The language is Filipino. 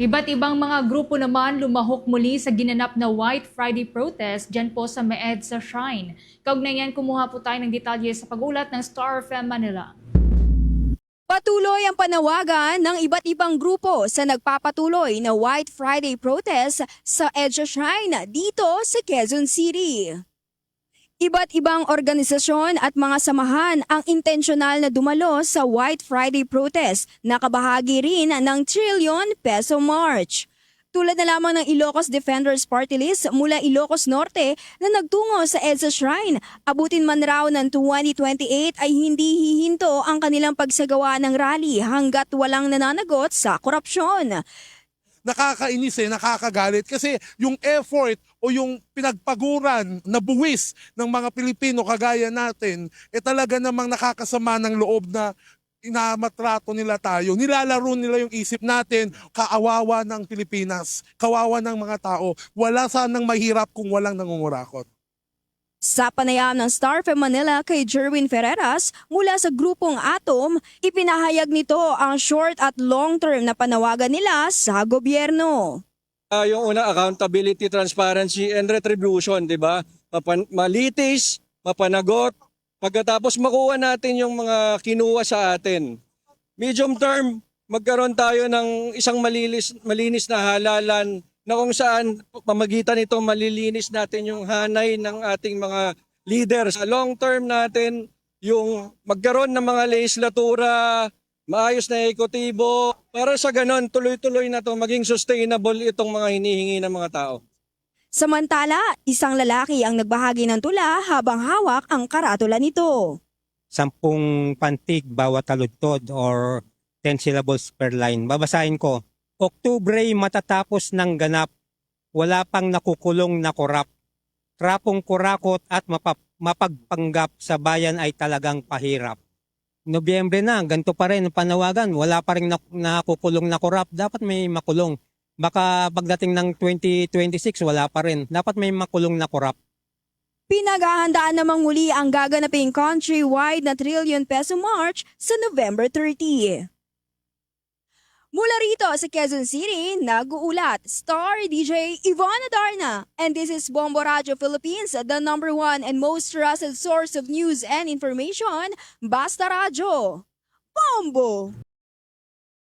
Iba't ibang mga grupo naman lumahok muli sa ginanap na White Friday protest dyan po sa Meed sa Shrine. Kaugnayan, kumuha po tayo ng detalye sa pagulat ng Star FM Manila. Patuloy ang panawagan ng iba't ibang grupo sa nagpapatuloy na White Friday protest sa Edge Shrine dito sa Quezon City. Iba't ibang organisasyon at mga samahan ang intensyonal na dumalo sa White Friday protest na kabahagi rin ng Trillion Peso March. Tulad na lamang ng Ilocos Defenders Party List mula Ilocos Norte na nagtungo sa EDSA Shrine, abutin man raw ng 2028 ay hindi hihinto ang kanilang pagsagawa ng rally hanggat walang nananagot sa korupsyon. Nakakainis eh, nakakagalit kasi yung effort o yung pinagpaguran na buwis ng mga Pilipino kagaya natin, eh talaga namang nakakasama ng loob na inamatrato nila tayo. Nilalaro nila yung isip natin, kaawawa ng Pilipinas, kawawa ng mga tao. Wala sanang mahirap kung walang nangungurakot. Sa panayam ng Star FM Manila kay Jerwin Ferreras mula sa grupong Atom, ipinahayag nito ang short at long-term na panawagan nila sa gobyerno. Ah, yung una, accountability, transparency, and retribution, di ba? Mapan- malitis, mapanagot, pagkatapos makuha natin yung mga kinuha sa atin. Medium term, magkaroon tayo ng isang malinis, malinis na halalan na kung saan pamagitan nito malilinis natin yung hanay ng ating mga leaders. Sa long term natin, yung magkaroon ng mga legislatura, maayos na ekotibo, para sa ganon, tuloy-tuloy na to maging sustainable itong mga hinihingi ng mga tao. Samantala, isang lalaki ang nagbahagi ng tula habang hawak ang karatula nito. sampung pantig bawat taludtod or 10 syllables per line. Babasahin ko. Oktubre matatapos ng ganap. Wala pang nakukulong na korap. Trapong kurakot at mapap- mapagpanggap sa bayan ay talagang pahirap. Nobyembre na, ganito pa rin panawagan. Wala pa rin nak- nakukulong na korap. Dapat may makulong. Baka pagdating ng 2026, wala pa rin. Dapat may makulong na korap. Pinaghahandaan namang muli ang gaganaping countrywide na Trillion Peso March sa November 30. Mula rito sa Quezon City, nag-uulat Star DJ Ivana Darna. And this is Bombo Radio Philippines, the number one and most trusted source of news and information, Basta Radio. Bombo!